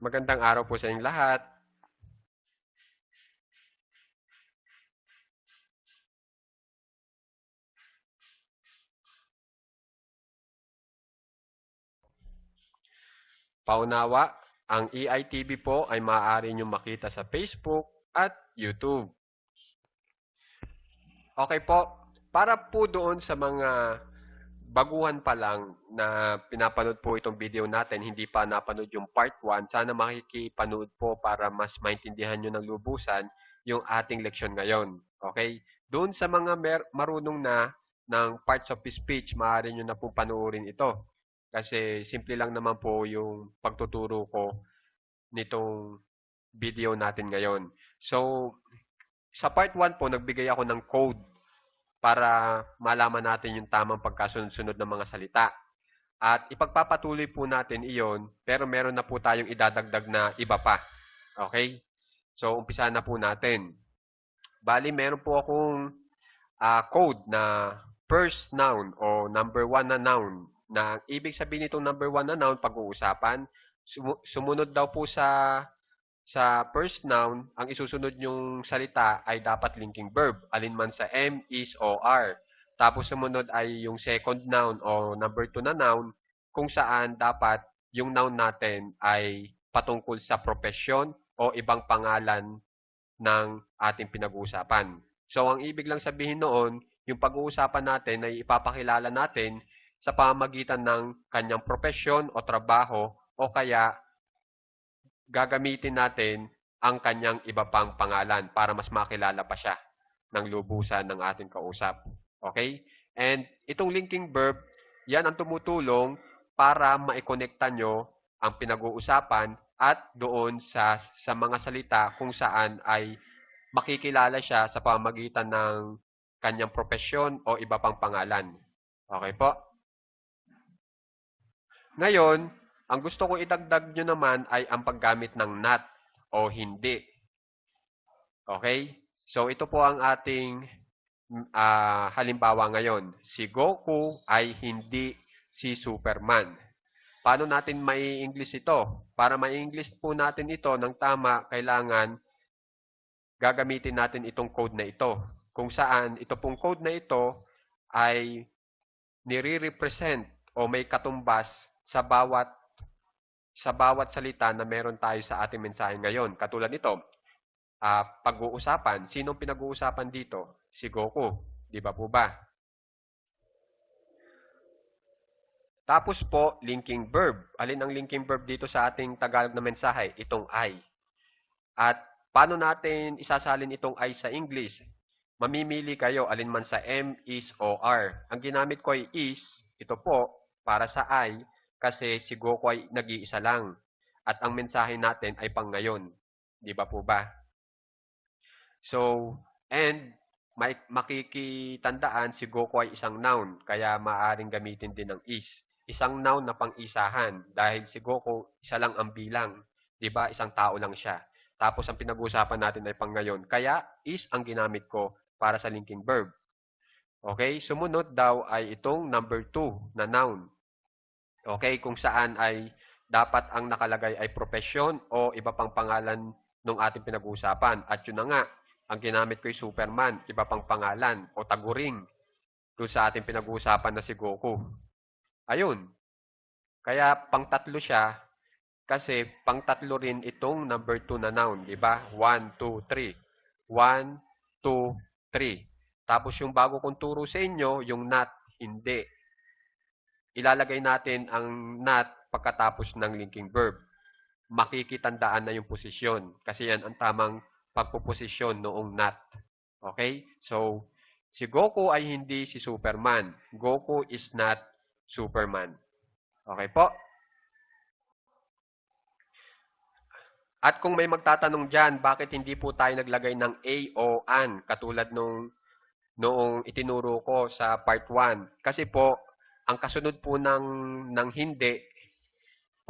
Magandang araw po sa inyong lahat. Paunawa, ang E EITV po ay maaari nyo makita sa Facebook at YouTube. Okay po, para po doon sa mga baguhan pa lang na pinapanood po itong video natin, hindi pa napanood yung part 1, sana makikipanood po para mas maintindihan nyo ng lubusan yung ating leksyon ngayon. Okay? Doon sa mga marunong na ng parts of speech, maaari nyo na po panoorin ito. Kasi simple lang naman po yung pagtuturo ko nitong video natin ngayon. So, sa part 1 po, nagbigay ako ng code para malaman natin yung tamang pagkasunod-sunod ng mga salita. At ipagpapatuloy po natin iyon, pero meron na po tayong idadagdag na iba pa. Okay? So, umpisa na po natin. Bali, meron po akong ah, code na first noun o number one na noun na ibig sabihin nitong number one na noun pag-uusapan, sumu- sumunod daw po sa sa first noun, ang isusunod yung salita ay dapat linking verb, alinman sa am, is, o are. Tapos sumunod ay yung second noun o number two na noun, kung saan dapat yung noun natin ay patungkol sa profesyon o ibang pangalan ng ating pinag-uusapan. So, ang ibig lang sabihin noon, yung pag-uusapan natin ay ipapakilala natin sa pamamagitan ng kanyang profesyon o trabaho o kaya gagamitin natin ang kanyang iba pang pangalan para mas makilala pa siya ng lubusan ng ating kausap. Okay? And itong linking verb, yan ang tumutulong para maikonekta nyo ang pinag-uusapan at doon sa, sa mga salita kung saan ay makikilala siya sa pamamagitan ng kanyang profesyon o iba pang pangalan. Okay po? Ngayon, ang gusto kong idagdag nyo naman ay ang paggamit ng not o hindi. Okay? So, ito po ang ating ah, halimbawa ngayon. Si Goku ay hindi si Superman. Paano natin may English ito? Para may English po natin ito ng tama, kailangan gagamitin natin itong code na ito. Kung saan ito pong code na ito ay nire-represent o may katumbas sa bawat sa bawat salita na meron tayo sa ating mensahe ngayon. Katulad nito, ah, pag-uusapan. Sinong pinag-uusapan dito? Si Goku. Di ba po ba? Tapos po, linking verb. Alin ang linking verb dito sa ating Tagalog na mensahe? Itong I. At paano natin isasalin itong I sa English? Mamimili kayo alinman sa M, is, o R. Ang ginamit ko ay is, ito po, para sa I, kasi si Goku ay nag-iisa lang. At ang mensahe natin ay pang ngayon. Di ba po ba? So, and may, makikitandaan si Goku ay isang noun, kaya maaring gamitin din ng is. Isang noun na pang-isahan dahil si Goku isa lang ang bilang. Di ba? Isang tao lang siya. Tapos ang pinag-uusapan natin ay pang ngayon. Kaya is ang ginamit ko para sa linking verb. Okay? Sumunod daw ay itong number 2 na noun. Okay? Kung saan ay dapat ang nakalagay ay profesyon o iba pang pangalan ng ating pinag-uusapan. At yun na nga, ang ginamit ko ay Superman, iba pang pangalan o taguring doon sa ating pinag-uusapan na si Goku. Ayun. Kaya pang tatlo siya kasi pang tatlo rin itong number 2 na noun, di ba? 1, 2, 3. 1, 2, 3. Tapos yung bago kong turo sa inyo, yung not, hindi. Ilalagay natin ang not pagkatapos ng linking verb. Makikitandaan na yung posisyon kasi yan ang tamang pagpuposisyon noong not. Okay? So, si Goku ay hindi si Superman. Goku is not Superman. Okay po? At kung may magtatanong dyan, bakit hindi po tayo naglagay ng A o an katulad nung noong itinuro ko sa part 1? Kasi po, ang kasunod po ng, ng hindi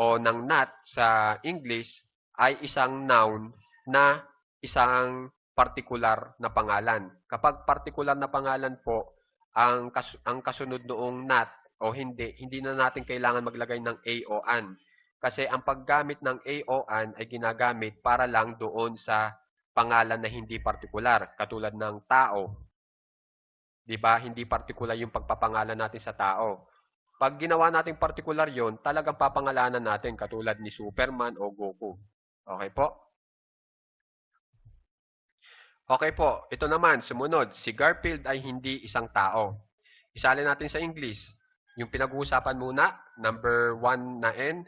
o ng not sa English ay isang noun na isang particular na pangalan. Kapag particular na pangalan po, ang, kas, ang kasunod noong not o hindi, hindi na natin kailangan maglagay ng A o an. Kasi ang paggamit ng a o an ay ginagamit para lang doon sa pangalan na hindi partikular, katulad ng tao. 'Di ba? Hindi partikular yung pagpapangalan natin sa tao. Pag ginawa natin partikular yon, talagang papangalanan natin katulad ni Superman o Goku. Okay po? Okay po, ito naman, sumunod. Si Garfield ay hindi isang tao. Isalin natin sa English. Yung pinag-uusapan muna, number 1 na N,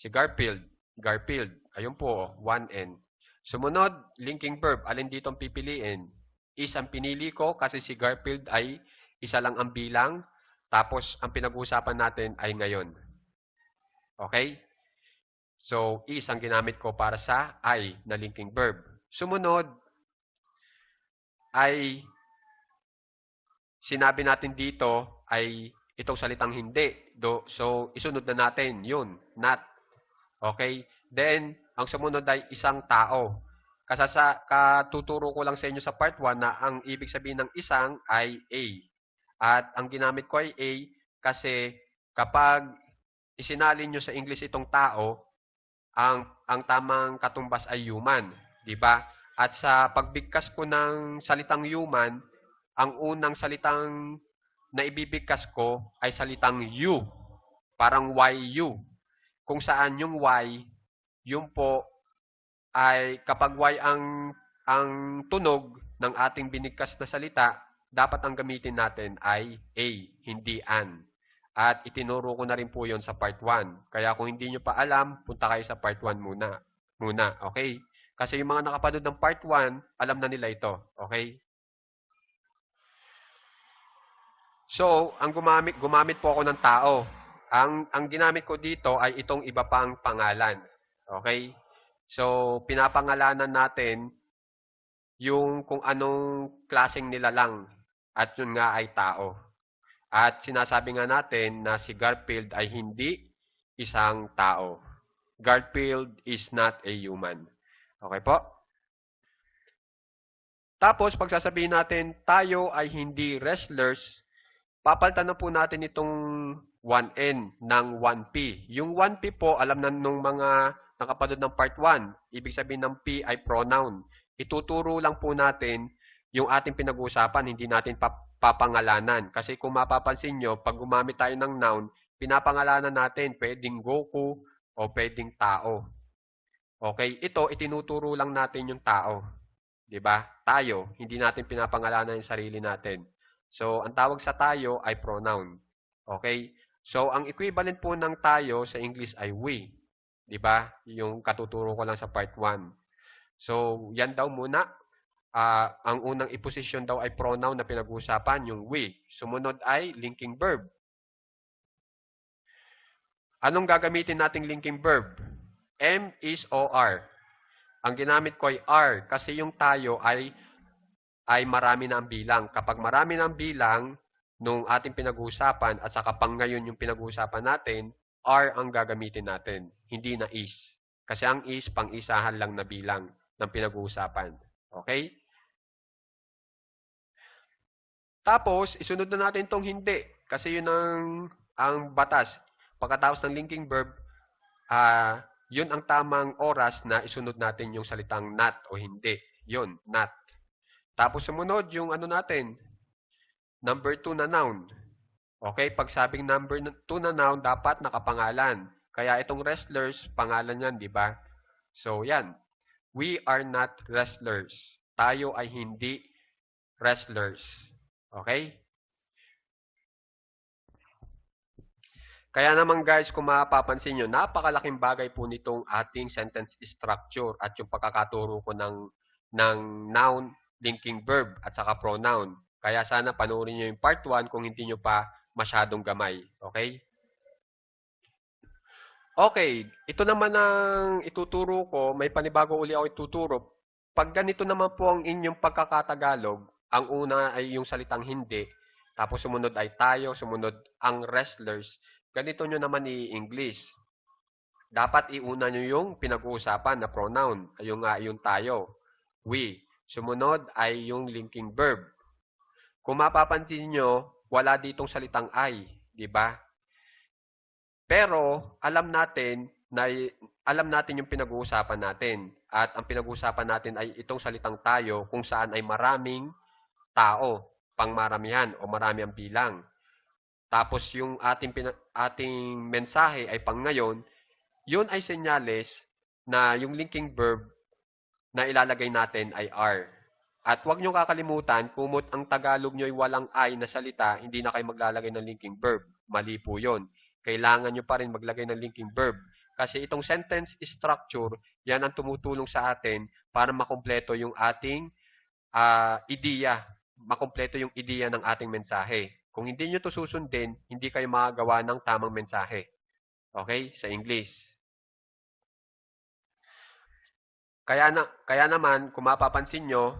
si Garfield. Garfield. Ayun po, 1N. Sumunod, linking verb. Alin dito ang pipiliin? Is ang pinili ko kasi si Garfield ay isa lang ang bilang. Tapos, ang pinag-uusapan natin ay ngayon. Okay? So, is ang ginamit ko para sa I na linking verb. Sumunod, ay sinabi natin dito ay itong salitang hindi. Do, so, isunod na natin yun, not. Okay? Then, ang sumunod ay isang tao. Kasi sa katuturo ko lang sa inyo sa part 1 na ang ibig sabihin ng isang ay A. At ang ginamit ko ay A kasi kapag isinalin nyo sa English itong tao, ang ang tamang katumbas ay human, 'di ba? At sa pagbigkas ko ng salitang human, ang unang salitang na ibibigkas ko ay salitang you. Parang YU. Kung saan yung Y, yung po ay kapag Y ang ang tunog ng ating binigkas na salita, dapat ang gamitin natin ay A, hindi an. At itinuro ko na rin po yon sa part 1. Kaya kung hindi nyo pa alam, punta kayo sa part 1 muna. Muna, okay? Kasi yung mga nakapanood ng part 1, alam na nila ito. Okay? So, ang gumamit, gumamit po ako ng tao. Ang, ang ginamit ko dito ay itong iba pang pangalan. Okay? So, pinapangalanan natin yung kung anong klaseng nila lang. At yun nga ay tao. At sinasabi nga natin na si Garfield ay hindi isang tao. Garfield is not a human. Okay po? Tapos, pagsasabihin natin, tayo ay hindi wrestlers, papalitan na po natin itong 1N ng 1P. Yung 1P po, alam na nung mga nakapanood ng part 1. Ibig sabihin ng P ay pronoun. Ituturo lang po natin yung ating pinag-uusapan, hindi natin papangalanan. Kasi kung mapapansin nyo, pag gumamit tayo ng noun, pinapangalanan natin, pwedeng Goku o pwedeng tao. Okay, ito itinuturo lang natin yung tao. ba? Tayo, hindi natin pinapangalanan yung sarili natin. So, ang tawag sa tayo ay pronoun. Okay? So, ang equivalent po ng tayo sa English ay we. ba? Yung katuturo ko lang sa part 1. So, yan daw muna. Uh, ang unang iposisyon daw ay pronoun na pinag-uusapan, yung we. Sumunod ay linking verb. Anong gagamitin nating linking verb? M is OR. Ang ginamit ko ay R kasi yung tayo ay ay marami na ang bilang. Kapag marami na ang bilang nung ating pinag-uusapan at saka pang ngayon yung pinag-uusapan natin, R ang gagamitin natin, hindi na is. Kasi ang is pang-isahan lang na bilang ng pinag-uusapan. Okay? Tapos, isunod na natin tong hindi. Kasi yun ang, ang batas. Pagkatapos ng linking verb, uh, yun ang tamang oras na isunod natin yung salitang not o hindi. Yun, not. Tapos sumunod yung ano natin, number 2 na noun. Okay, pag sabing number 2 na noun, dapat nakapangalan. Kaya itong wrestlers, pangalan yan, di ba? So, yan. We are not wrestlers. Tayo ay hindi wrestlers. Okay? Kaya naman guys, kung mapapansin nyo, napakalaking bagay po nitong ating sentence structure at yung pagkakaturo ko ng, ng noun, linking verb at saka pronoun. Kaya sana panoorin nyo yung part 1 kung hindi nyo pa masyadong gamay. Okay? Okay, ito naman ang ituturo ko. May panibago uli ako ituturo. Pag ganito naman po ang inyong pagkakatagalog, ang una ay yung salitang hindi, tapos sumunod ay tayo, sumunod ang wrestlers, Ganito nyo naman i-English. Dapat iuna nyo yung pinag-uusapan na pronoun. Yung nga, yung tayo. We. Sumunod ay yung linking verb. Kung mapapansin nyo, wala ditong salitang I. di ba? Pero, alam natin na alam natin yung pinag-uusapan natin. At ang pinag-uusapan natin ay itong salitang tayo kung saan ay maraming tao, pangmaramihan o marami ang bilang. Tapos yung ating, ating mensahe ay pang ngayon, yun ay senyales na yung linking verb na ilalagay natin ay are. At huwag nyo kakalimutan, kumot ang Tagalog nyo ay walang I na salita, hindi na kayo maglalagay ng linking verb. Mali po yun. Kailangan nyo pa rin maglagay ng linking verb. Kasi itong sentence structure, yan ang tumutulong sa atin para makumpleto yung ating ah, ideya. Makumpleto yung ideya ng ating mensahe. Kung hindi nyo to susundin, hindi kayo makagawa ng tamang mensahe. Okay? Sa English. Kaya, na, kaya naman, kung mapapansin nyo,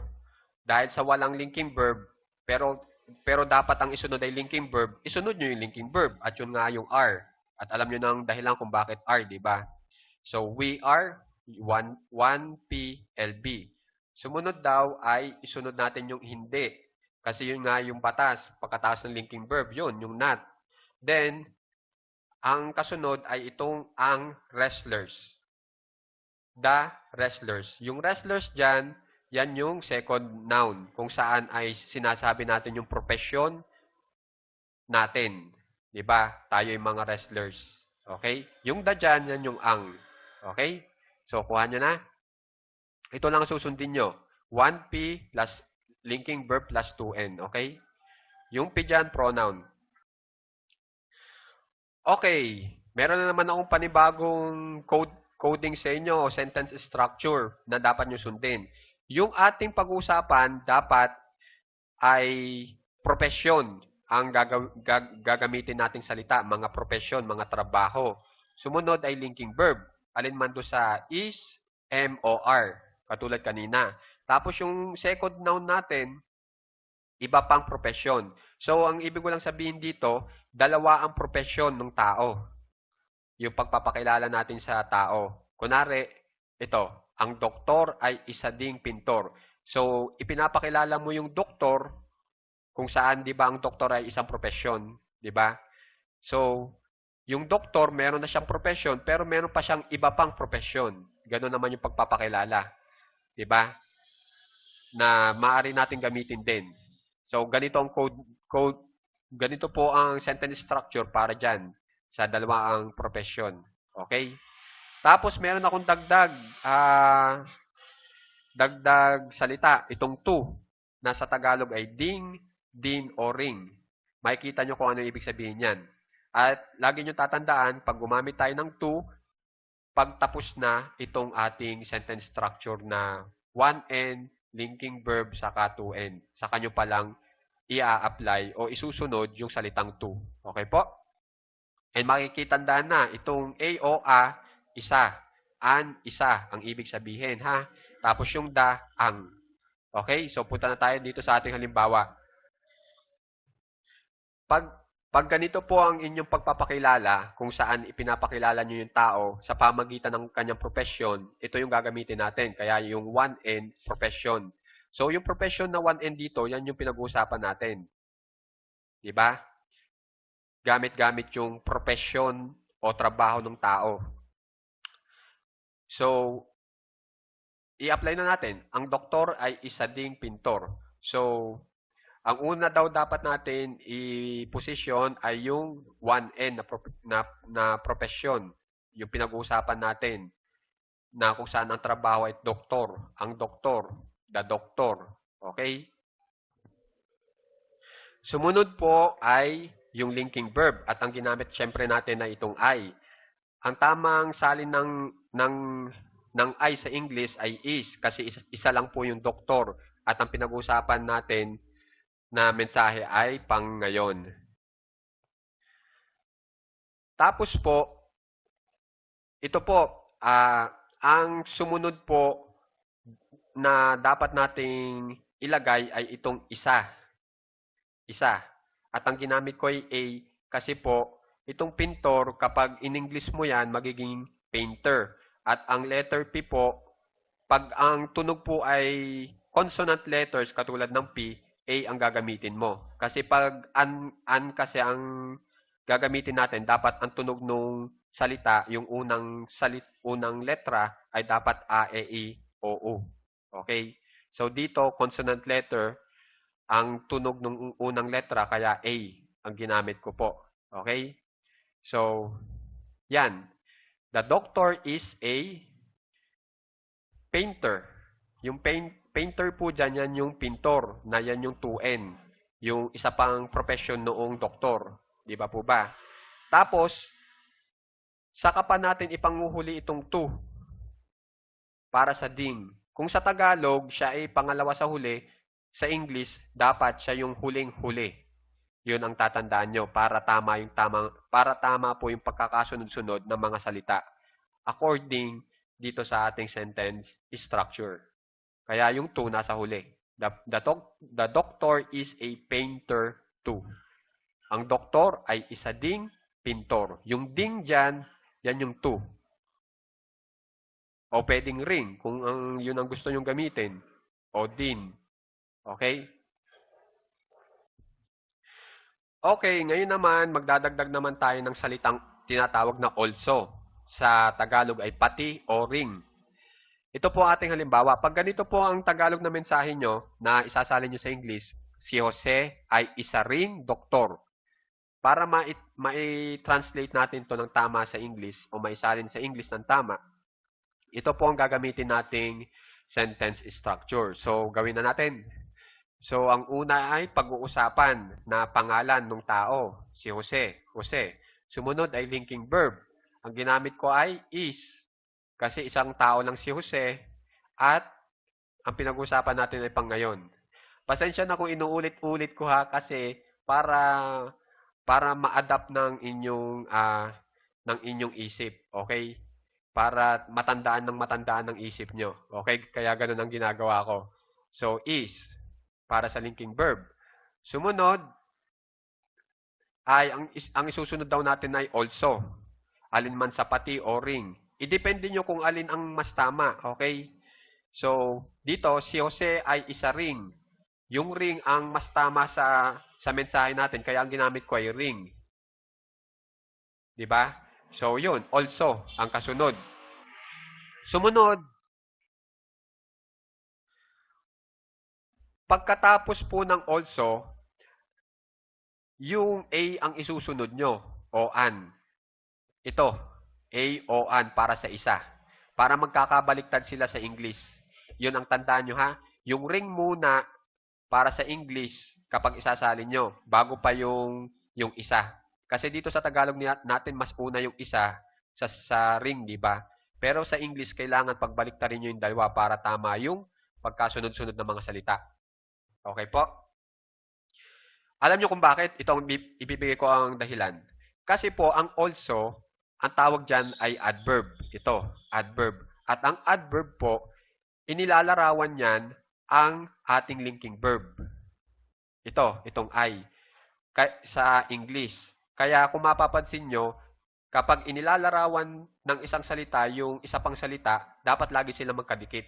dahil sa walang linking verb, pero pero dapat ang isunod ay linking verb, isunod nyo yung linking verb at yun nga yung are. At alam nyo ng dahilan kung bakit are, di ba? So, we are 1, 1PLB. Sumunod daw ay isunod natin yung hindi. Kasi yun nga yung batas, pagkatapos ng linking verb, yun, yung not. Then, ang kasunod ay itong ang wrestlers. The wrestlers. Yung wrestlers dyan, yan yung second noun, kung saan ay sinasabi natin yung profession natin. Ba? Tayo yung mga wrestlers. Okay? Yung the dyan, yan yung ang. Okay? So, kuha nyo na. Ito lang ang susundin nyo. 1P plus linking verb plus 2N. Okay? Yung P dyan, pronoun. Okay. Meron na naman akong panibagong code, coding sa inyo o sentence structure na dapat nyo sundin. Yung ating pag-usapan dapat ay profesyon ang gagaw- gag- gagamitin nating salita, mga profesyon, mga trabaho. Sumunod ay linking verb. Alin man do sa is, am, o are, katulad kanina. Tapos yung second noun natin, iba pang profesyon. So, ang ibig ko lang sabihin dito, dalawa ang profesyon ng tao. Yung pagpapakilala natin sa tao. Kunari, ito, ang doktor ay isa ding pintor. So, ipinapakilala mo yung doktor kung saan, di ba, ang doktor ay isang profesyon, di ba? So, yung doktor, meron na siyang profesyon, pero meron pa siyang iba pang profesyon. Ganun naman yung pagpapakilala. Di ba? Na maaari natin gamitin din. So, ganito ang code, code, ganito po ang sentence structure para dyan sa dalawang profesyon. Okay? Tapos, meron akong dagdag, ah, dagdag salita, itong to, na sa Tagalog ay ding, din, o ring. Makikita nyo kung ano ibig sabihin yan. At lagi nyo tatandaan, pag gumamit tayo ng to, pagtapos na itong ating sentence structure na 1N, linking verb, saka 2N. Saka nyo palang i-apply o isusunod yung salitang to. Okay po? And makikitandaan na, itong A o A, isa. An, isa, ang ibig sabihin, ha? Tapos yung da, ang. Okay? So, punta na tayo dito sa ating halimbawa. Pag, pag ganito po ang inyong pagpapakilala, kung saan ipinapakilala nyo yung tao sa pamagitan ng kanyang profession, ito yung gagamitin natin. Kaya yung 1N, profession. So, yung profession na 1N dito, yan yung pinag-uusapan natin. Diba? Gamit-gamit yung profession o trabaho ng tao. So, i-apply na natin. Ang doktor ay isa ding pintor. So, ang una daw dapat natin i-position ay yung 1N na, pro- na, na profession. Yung pinag-uusapan natin na kung saan ang trabaho ay doktor. Ang doktor, the doctor. Okay? Sumunod po ay yung linking verb at ang ginamit syempre natin ay itong I. Ang tamang salin ng ng ng I sa English ay is kasi isa, isa lang po yung doktor at ang pinag-uusapan natin na mensahe ay pang ngayon. Tapos po, ito po, ah, ang sumunod po na dapat nating ilagay ay itong isa. Isa. At ang ginamit ko ay A kasi po, itong pintor, kapag in English mo yan, magiging painter. At ang letter P po, pag ang tunog po ay consonant letters katulad ng P, A ang gagamitin mo. Kasi pag an, an kasi ang gagamitin natin, dapat ang tunog nung salita, yung unang salit, unang letra ay dapat A, E, I, O, U. Okay? So dito, consonant letter, ang tunog ng unang letra, kaya A ang ginamit ko po. Okay? So, yan. The doctor is a painter. Yung paint, painter po dyan, yan yung pintor, na yan yung 2N. Yung isa pang profession noong doktor. Di ba po ba? Tapos, saka pa natin ipanguhuli itong 2 para sa ding. Kung sa Tagalog, siya ay pangalawa sa huli, sa English, dapat siya yung huling-huli. Yun ang tatandaan nyo para tama yung tamang para tama po yung pagkakasunod-sunod ng mga salita according dito sa ating sentence structure. Kaya yung to nasa huli. The, the, doc- the doctor is a painter too. Ang doktor ay isa ding pintor. Yung ding dyan, yan yung to. O pwedeng ring kung ang, yun ang gusto nyong gamitin. O din. Okay? Okay, ngayon naman, magdadagdag naman tayo ng salitang tinatawag na also. Sa Tagalog ay pati o ring. Ito po ating halimbawa. Pag ganito po ang Tagalog na mensahe nyo na isasalin nyo sa English, si Jose ay isa ring doktor. Para ma-translate natin to ng tama sa English o maisalin sa English ng tama, ito po ang gagamitin nating sentence structure. So, gawin na natin. So, ang una ay pag-uusapan na pangalan ng tao, si Jose. Jose. Sumunod ay linking verb. Ang ginamit ko ay is. Kasi isang tao lang si Jose at ang pinag-uusapan natin ay pang ngayon. Pasensya na kung inuulit-ulit ko ha kasi para para ma-adapt ng inyong ah, ng inyong isip, okay? Para matandaan ng matandaan ng isip nyo. Okay? Kaya ganun ang ginagawa ko. So, is para sa linking verb. Sumunod ay ang, ang isusunod daw natin ay also. Alin man sa pati o ring. Idepende nyo kung alin ang mas tama. Okay? So, dito, si Jose ay isa ring. Yung ring ang mas tama sa sa mensahe natin, kaya ang ginamit ko ay ring. ba? So, yun. Also, ang kasunod. Sumunod, pagkatapos po ng also, yung A ang isusunod nyo, o an. Ito, A o an para sa isa. Para magkakabaliktad sila sa English. Yun ang tandaan nyo ha. Yung ring muna para sa English kapag isasalin nyo, bago pa yung, yung isa. Kasi dito sa Tagalog natin, mas una yung isa sa, sa ring, di ba? Pero sa English, kailangan pagbaliktarin nyo yung dalawa para tama yung pagkasunod-sunod ng mga salita. Okay po? Alam nyo kung bakit? Ito ang bi- ibibigay ko ang dahilan. Kasi po, ang also, ang tawag dyan ay adverb. Ito, adverb. At ang adverb po, inilalarawan niyan ang ating linking verb. Ito, itong I. Sa English. Kaya kung mapapansin nyo, kapag inilalarawan ng isang salita yung isa pang salita, dapat lagi sila magkadikit.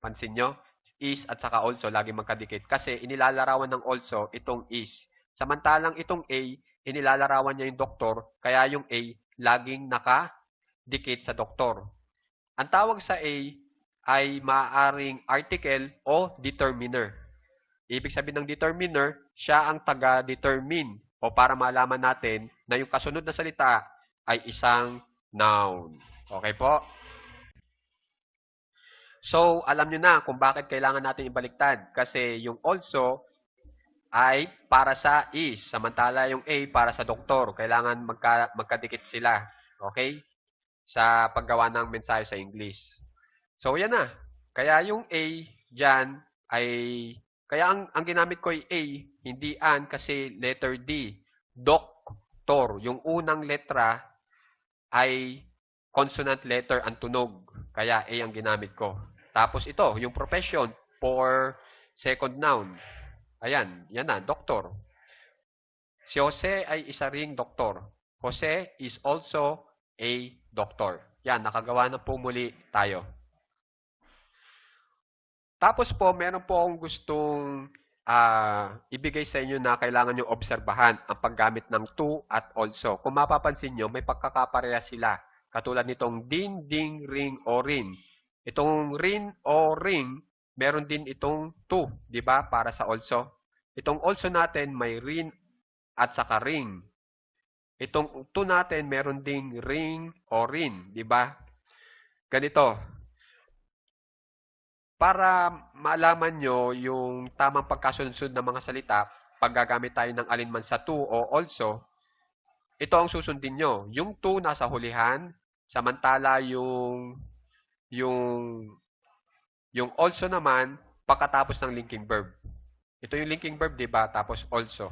Pansin nyo? Is at saka also lagi magkadikit. Kasi inilalarawan ng also itong is. Samantalang itong A, inilalarawan niya yung doktor, kaya yung A laging nakadikit sa doktor. Ang tawag sa A ay maaaring article o determiner. Ibig sabihin ng determiner, siya ang taga-determine o para malaman natin na yung kasunod na salita ay isang noun. Okay po? So, alam nyo na kung bakit kailangan natin ibaliktad. Kasi yung also ay para sa is. Samantala yung A para sa doktor. Kailangan magka, magkadikit sila. Okay? Sa paggawa ng mensahe sa English. So, yan na. Kaya yung A dyan ay... Kaya ang, ang ginamit ko ay A, hindi an kasi letter D. Doktor. Yung unang letra ay consonant letter ang tunog. Kaya A ang ginamit ko. Tapos ito, yung profession for second noun. Ayan, yan na, doktor. Si Jose ay isa ring doktor. Jose is also a doctor. Yan, nakagawa na po muli tayo. Tapos po, meron po akong gustong ah, ibigay sa inyo na kailangan nyo obserbahan ang paggamit ng to at also. Kung mapapansin nyo, may pagkakapareha sila Katulad nitong din, ding, ring, o rin. Itong rin o ring, meron din itong to, di ba? Para sa also. Itong also natin may rin at saka ring. Itong to natin meron ding ring o rin, di ba? Ganito. Para malaman nyo yung tamang pagkasunod ng mga salita, pag gagamit tayo ng alinman sa to o also, ito ang susundin nyo. Yung to nasa hulihan, samantala yung yung yung also naman pagkatapos ng linking verb. Ito yung linking verb, 'di ba? Tapos also.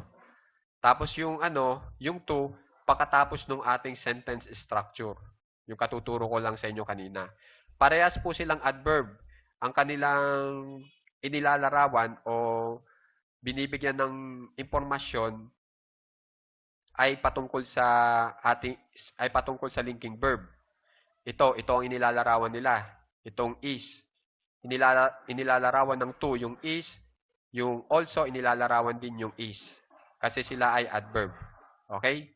Tapos yung ano, yung to pagkatapos ng ating sentence structure. Yung katuturo ko lang sa inyo kanina. Parehas po silang adverb. Ang kanilang inilalarawan o binibigyan ng impormasyon ay patungkol sa ating ay patungkol sa linking verb. Ito, ito ang inilalarawan nila. Itong is. Inilala, inilalarawan ng to yung is, yung also inilalarawan din yung is. Kasi sila ay adverb. Okay?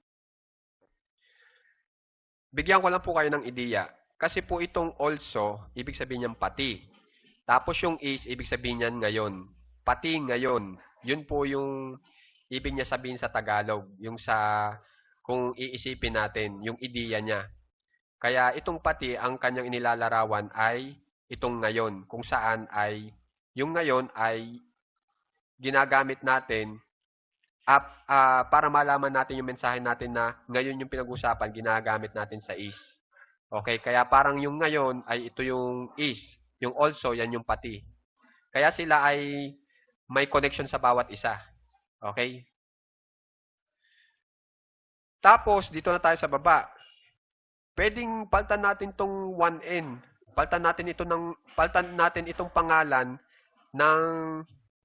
Bigyan ko lang po kayo ng ideya. Kasi po itong also, ibig sabihin niyan pati. Tapos yung is, ibig sabihin niyan ngayon. Pati ngayon. Yun po yung ibig niya sabihin sa Tagalog. Yung sa, kung iisipin natin, yung ideya niya. Kaya itong pati, ang kanyang inilalarawan ay itong ngayon. Kung saan ay, yung ngayon ay ginagamit natin up, uh, para malaman natin yung mensahe natin na ngayon yung pinag-usapan, ginagamit natin sa is. Okay, kaya parang yung ngayon ay ito yung is. Yung also, yan yung pati. Kaya sila ay may connection sa bawat isa. Okay? Tapos, dito na tayo sa baba. Pwedeng paltan natin tong 1N. Paltan natin ito ng paltan natin itong pangalan ng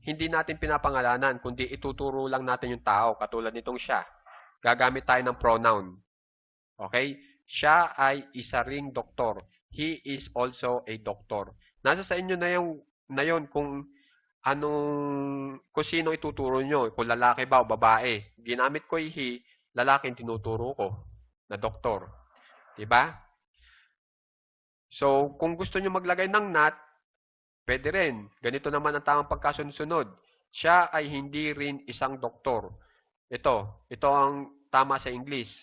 hindi natin pinapangalanan, kundi ituturo lang natin yung tao, katulad nitong siya. Gagamit tayo ng pronoun. Okay? Siya ay isa ring doktor. He is also a doctor. Nasa sa inyo na yung na yon kung anong kung sino ituturo nyo, kung lalaki ba o babae. Ginamit ko yung he, lalaki tinuturo ko na doktor. 'Di ba? So, kung gusto nyo maglagay ng not, pwede rin. Ganito naman ang tamang pagkasunod-sunod. Siya ay hindi rin isang doktor. Ito, ito ang tama sa English.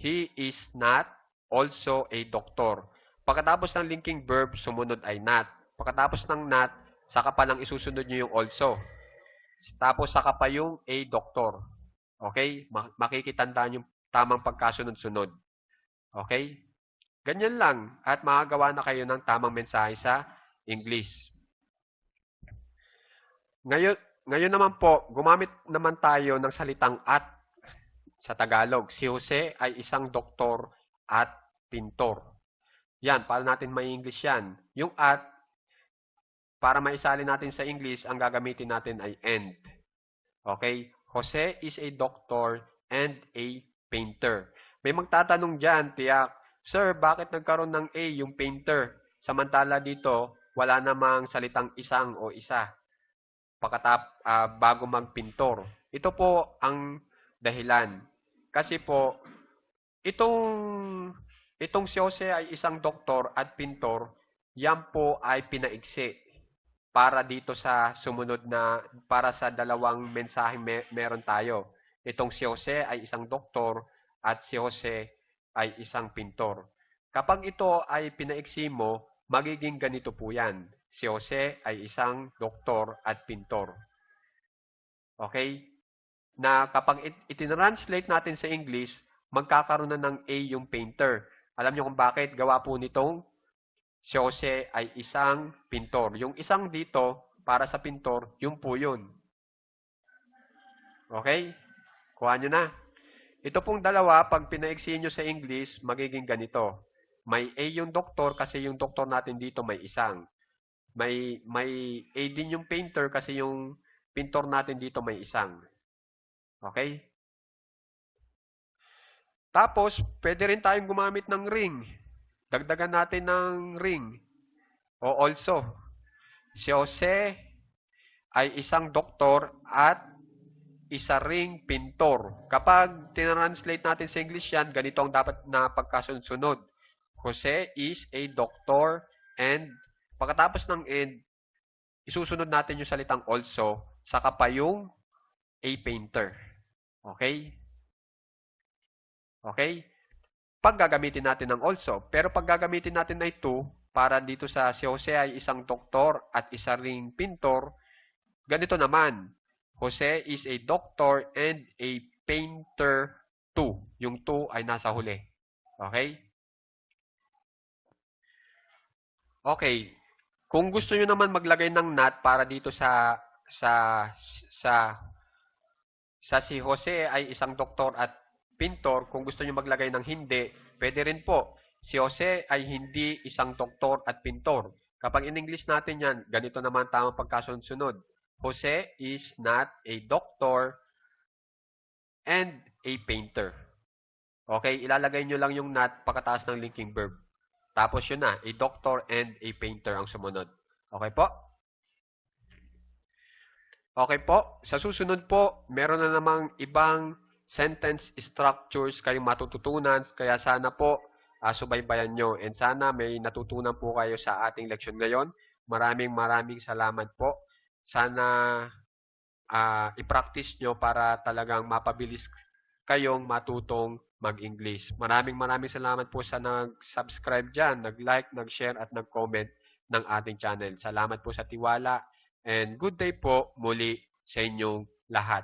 He is not also a doctor. Pagkatapos ng linking verb, sumunod ay not. Pagkatapos ng not, saka pa lang isusunod nyo yung also. Tapos saka pa yung a doctor. Okay? Makikitandaan yung tamang pagkasunod-sunod. Okay? Ganyan lang. At makagawa na kayo ng tamang mensahe sa English. Ngayon, ngayon naman po, gumamit naman tayo ng salitang at sa Tagalog. Si Jose ay isang doktor at pintor. Yan, paano natin may English yan? Yung at, para maisali natin sa English, ang gagamitin natin ay and. Okay? Jose is a doctor and a painter. May magtatanong dyan, tiyak, Sir, bakit nagkaroon ng A yung painter? Samantala dito, wala namang salitang isang o isa pagkatap uh, bago magpintor. Ito po ang dahilan. Kasi po itong itong si Jose ay isang doktor at pintor, yan po ay pinaigsi para dito sa sumunod na para sa dalawang mensahe me, meron tayo. Itong si Jose ay isang doktor at si Jose ay isang pintor. Kapag ito ay pinaiksi mo, magiging ganito po yan. Si Jose ay isang doktor at pintor. Okay? Na kapag it itinranslate natin sa English, magkakaroon na ng A yung painter. Alam niyo kung bakit? Gawa po nitong si Jose ay isang pintor. Yung isang dito, para sa pintor, yung po yun. Okay? Kuha nyo na. Ito pong dalawa, pag pinaiksi nyo sa English, magiging ganito. May A yung doktor kasi yung doktor natin dito may isang. May, may A din yung painter kasi yung pintor natin dito may isang. Okay? Tapos, pwede rin tayong gumamit ng ring. Dagdagan natin ng ring. O also, si Jose ay isang doktor at isa ring pintor. Kapag tinranslate natin sa English yan, ganito ang dapat na pagkasunod-sunod. Jose is a doctor and pagkatapos ng and, isusunod natin yung salitang also, saka pa yung a painter. Okay? Okay? Pag gagamitin natin ng also, pero pag gagamitin natin na ito, para dito sa si Jose ay isang doktor at isa ring pintor, ganito naman. Jose is a doctor and a painter too. Yung to ay nasa huli. Okay? Okay. Kung gusto nyo naman maglagay ng not para dito sa sa sa sa si Jose ay isang doktor at pintor, kung gusto nyo maglagay ng hindi, pwede rin po. Si Jose ay hindi isang doktor at pintor. Kapag in English natin yan, ganito naman tamang pagkasunod-sunod. Jose is not a doctor and a painter. Okay, ilalagay nyo lang yung not pagkataas ng linking verb. Tapos yun na, a doctor and a painter ang sumunod. Okay po? Okay po, sa susunod po, meron na namang ibang sentence structures kayong matututunan. Kaya sana po, uh, subaybayan nyo. And sana may natutunan po kayo sa ating leksyon ngayon. Maraming maraming salamat po. Sana uh, i-practice nyo para talagang mapabilis kayong matutong mag-English. Maraming maraming salamat po sa nag-subscribe dyan, nag-like, nag-share at nag-comment ng ating channel. Salamat po sa tiwala and good day po muli sa inyong lahat.